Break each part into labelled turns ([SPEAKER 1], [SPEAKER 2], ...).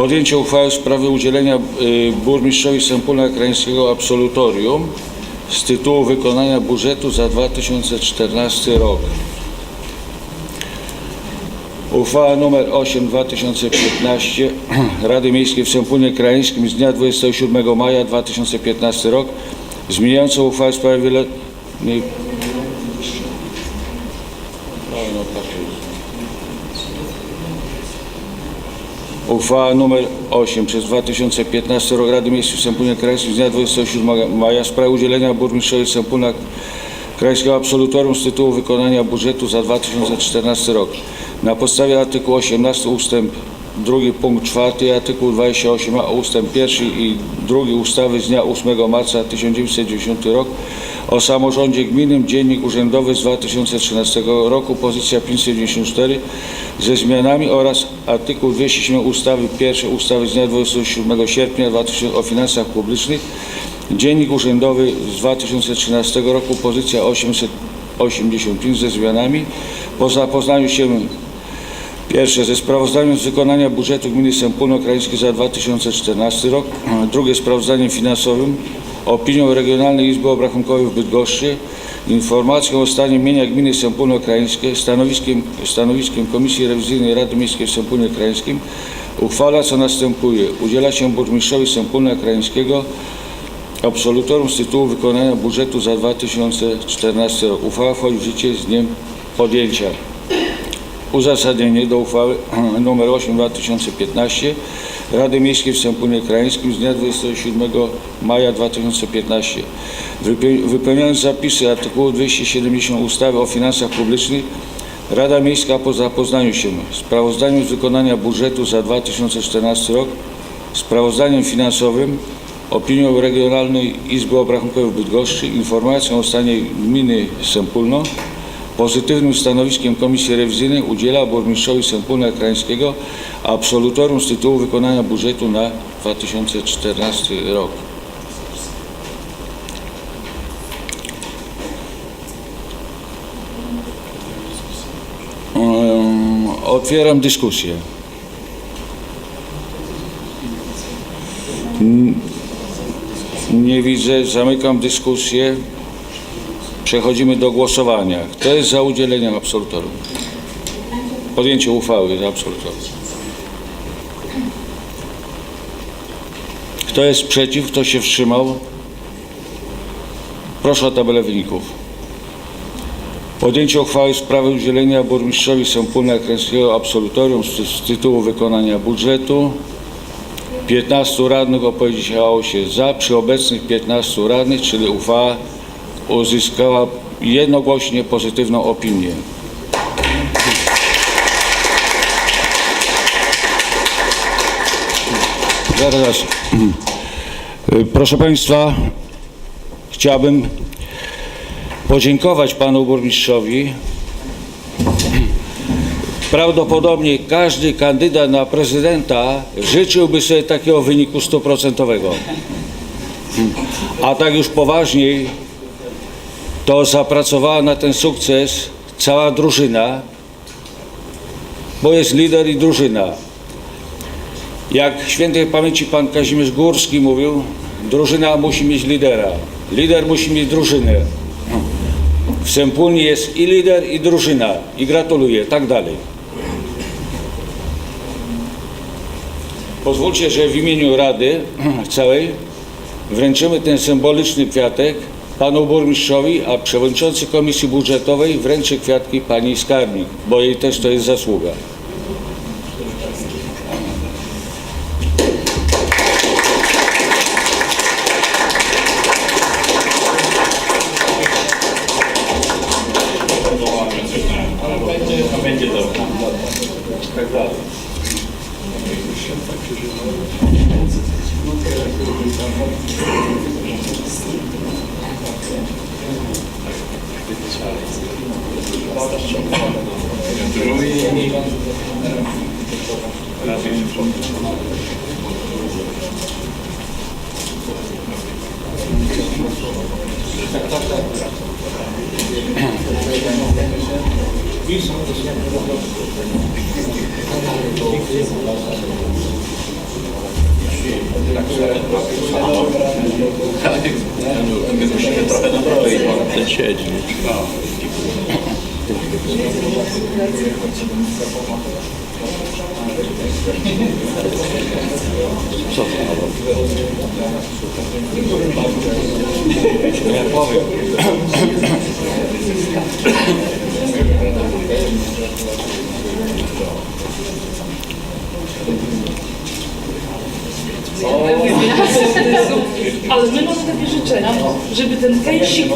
[SPEAKER 1] Podjęcie uchwały w sprawie udzielenia y, burmistrzowi Sępólna Krajeńskiego absolutorium z tytułu wykonania budżetu za 2014 rok. Uchwała nr 8 2015 Rady Miejskiej w Sępólnie Krajeńskim z dnia 27 maja 2015 rok zmieniająca uchwałę w sprawie wieloletniej Uchwała nr 8 przez 2015 rok Rady Miejskiej w Sępólnie Krajeńskim z dnia 27 maja w sprawie udzielenia burmistrzowi Sępólna Krajeńskiego absolutorium z tytułu wykonania budżetu za 2014 rok. Na podstawie artykułu 18 ustęp 2 punkt 4 i artykuł 28a ustęp 1 i 2 ustawy z dnia 8 marca 1990 rok o samorządzie gminnym Dziennik Urzędowy z 2013 roku pozycja 594 ze zmianami oraz artykuł 207 ustawy 1 ustawy z dnia 27 sierpnia 2000 o finansach publicznych. Dziennik Urzędowy z 2013 roku pozycja 885 ze zmianami. Po zapoznaniu się Pierwsze, ze sprawozdaniem z wykonania budżetu gminy Sępólno Krajeńskie za 2014 rok. Drugie, sprawozdaniem finansowym, opinią Regionalnej Izby Obrachunkowej w Bydgoszczy, informacją o stanie mienia gminy Sępólno Krajeńskie, stanowiskiem, stanowiskiem Komisji Rewizyjnej Rady Miejskiej w Sępólnie Krajeńskim uchwala co następuje. Udziela się burmistrzowi Sępólna Krajeńskiego absolutorium z tytułu wykonania budżetu za 2014 rok. Uchwała wchodzi w życie z dniem podjęcia. Uzasadnienie do uchwały nr 8 2015 Rady Miejskiej w Sępólnie Krajeńskim z dnia 27 maja 2015. Wype- Wypełniając zapisy artykułu 270 ustawy o finansach publicznych, Rada Miejska po zapoznaniu się z sprawozdaniem z wykonania budżetu za 2014 rok, sprawozdaniem finansowym, opinią Regionalnej Izby Obrachunkowej w Bydgoszczy, informacją o stanie gminy Sępólno, Pozytywnym stanowiskiem Komisji Rewizyjnej udziela burmistrzowi Sępólna Krajeńskiego absolutorium z tytułu wykonania budżetu na 2014 rok. Otwieram dyskusję. Nie widzę, zamykam dyskusję. Przechodzimy do głosowania. Kto jest za udzieleniem absolutorium? Podjęcie uchwały za absolutorium. Kto jest przeciw? Kto się wstrzymał? Proszę o tabelę wyników. Podjęcie uchwały w sprawie udzielenia burmistrzowi Sępólna Krajeńskiego absolutorium z, z tytułu wykonania budżetu. 15 radnych opowiedziało się za, przy obecnych 15 radnych, czyli uchwała uzyskała jednogłośnie pozytywną opinię. Zaraz. Proszę Państwa, chciałbym podziękować Panu Burmistrzowi. Prawdopodobnie każdy kandydat na prezydenta życzyłby sobie takiego wyniku stuprocentowego. A tak już poważniej, to zapracowała na ten sukces cała drużyna, bo jest lider i drużyna. Jak świętej pamięci pan Kazimierz Górski mówił, drużyna musi mieć lidera, lider musi mieć drużynę. W Sępólni jest i lider, i drużyna. I gratuluję, tak dalej. Pozwólcie, że w imieniu Rady całej wręczymy ten symboliczny kwiatek panu burmistrzowi, a przewodniczący Komisji Budżetowej wręczy kwiatki pani skarbnik, bo jej też to jest zasługa.
[SPEAKER 2] Thank you. Ми трохи направили. Co to na Super.
[SPEAKER 3] Ja Ale my mamy takie życzenie, żeby ten kejsik,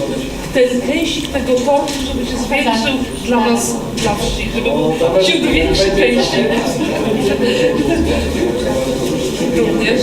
[SPEAKER 3] ten kejsik tego portu, żeby się zwiększył dla nas, dla wsi, żeby był siódmy większy kejsik. Również.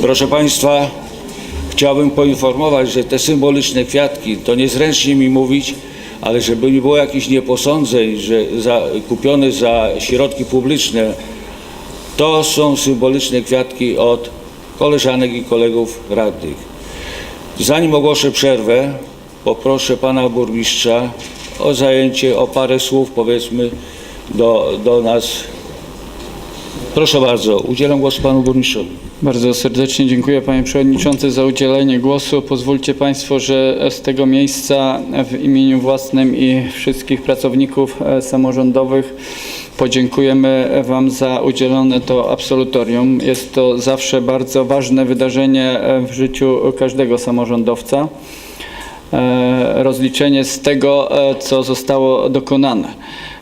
[SPEAKER 1] Proszę Państwa, chciałbym poinformować, że te symboliczne kwiatki, to niezręcznie mi mówić, ale żeby nie było jakichś nieposądzeń, że za, kupione za środki publiczne, to są symboliczne kwiatki od koleżanek i kolegów radnych. Zanim ogłoszę przerwę, poproszę pana burmistrza o zajęcie, o parę słów powiedzmy do, do nas. Proszę bardzo, udzielam głosu panu burmistrzowi.
[SPEAKER 4] Bardzo serdecznie dziękuję Panie Przewodniczący za udzielenie głosu. Pozwólcie Państwo, że z tego miejsca w imieniu własnym i wszystkich pracowników e, samorządowych podziękujemy Wam za udzielone to absolutorium. Jest to zawsze bardzo ważne wydarzenie e, w życiu każdego samorządowca. E, Rozliczenie z tego, co zostało dokonane.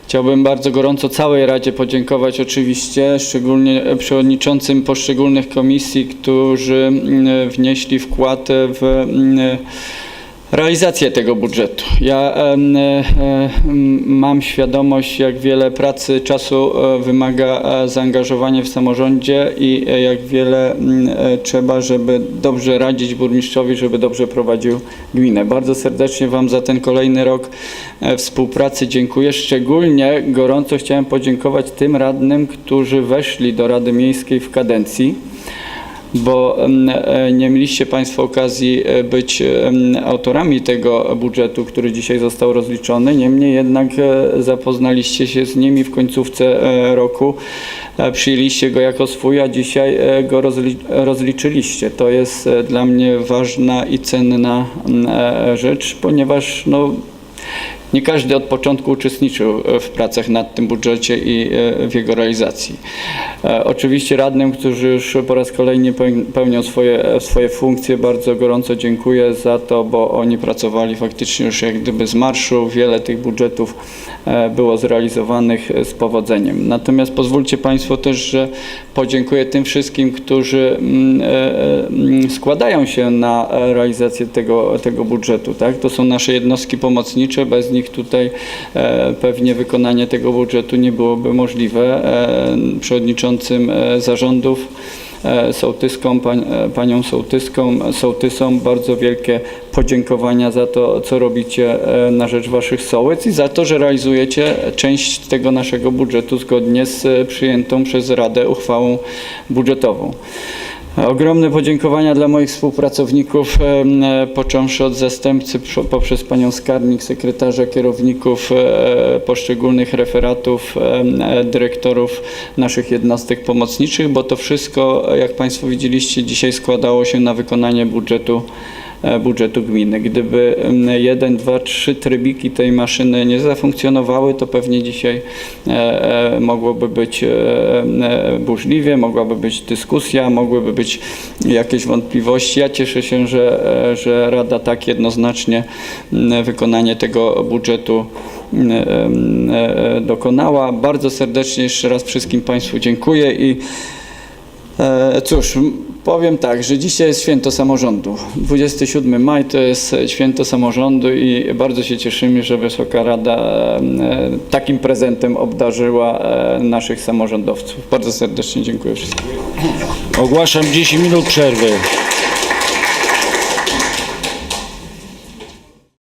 [SPEAKER 4] Chciałbym bardzo gorąco całej Radzie podziękować oczywiście, szczególnie przewodniczącym poszczególnych komisji, którzy mm, wnieśli wkład w mm, realizację tego budżetu. Ja e, em, mam świadomość, jak wiele pracy, czasu e, wymaga e, zaangażowanie w samorządzie i e, jak wiele e, trzeba, żeby dobrze radzić burmistrzowi, żeby dobrze prowadził gminę. Bardzo serdecznie Wam za ten kolejny rok e, współpracy dziękuję. Szczególnie gorąco chciałem podziękować tym radnym, którzy weszli do Rady Miejskiej w kadencji bo e, nie mieliście Państwo okazji e, być autorami tego budżetu, który dzisiaj został rozliczony. Niemniej jednak e, zapoznaliście się z nimi w końcówce roku, przyjęliście go jako swój, a dzisiaj go rozli rozliczyliście. To jest dla mnie ważna i cenna rzecz, ponieważ no, nie każdy od początku uczestniczył e, w pracach nad tym budżecie i e, w jego realizacji. E, Oczywiście radnym, którzy już po raz kolejny peł- pełnią swoje, swoje funkcje, bardzo gorąco dziękuję za to, bo oni pracowali faktycznie już jak gdyby z marszu. Wiele tych budżetów było zrealizowanych z powodzeniem. Natomiast pozwólcie Państwo też, że podziękuję tym wszystkim, którzy mm, mm, składają się na realizację tego, tego budżetu. Tak? To są nasze jednostki pomocnicze, bez nich tutaj e, pewnie wykonanie tego budżetu nie byłoby możliwe. E, Przewodniczącym e, zarządów sołtyską, panią sołtyską, sołtysom bardzo wielkie podziękowania za to, co robicie na rzecz waszych sołec i za to, że realizujecie część tego naszego budżetu zgodnie z przyjętą przez Radę uchwałą budżetową. Ogromne podziękowania dla moich współpracowników, e, począwszy od zastępcy poprzez panią skarbnik, sekretarza, kierowników e, poszczególnych referatów, e, dyrektorów naszych jednostek pomocniczych, bo to wszystko, jak Państwo widzieliście, dzisiaj składało się na wykonanie budżetu budżetu gminy. Gdyby jeden, dwa, trzy trybiki tej maszyny nie zafunkcjonowały, to pewnie dzisiaj e, e, mogłoby być e, e, burzliwie, mogłaby być dyskusja, mogłyby być jakieś wątpliwości. Ja cieszę się, że, e, że Rada tak jednoznacznie wykonanie tego budżetu e, e, dokonała. Bardzo serdecznie jeszcze raz wszystkim Państwu dziękuję i E, Cóż, m- powiem tak, że dzisiaj jest święto samorządu. 27 maj to jest e, święto samorządu i bardzo się cieszymy, że Wysoka Rada e, takim prezentem obdarzyła e, naszych samorządowców. Bardzo serdecznie dziękuję wszystkim.
[SPEAKER 1] Ogłaszam 10 minut przerwy.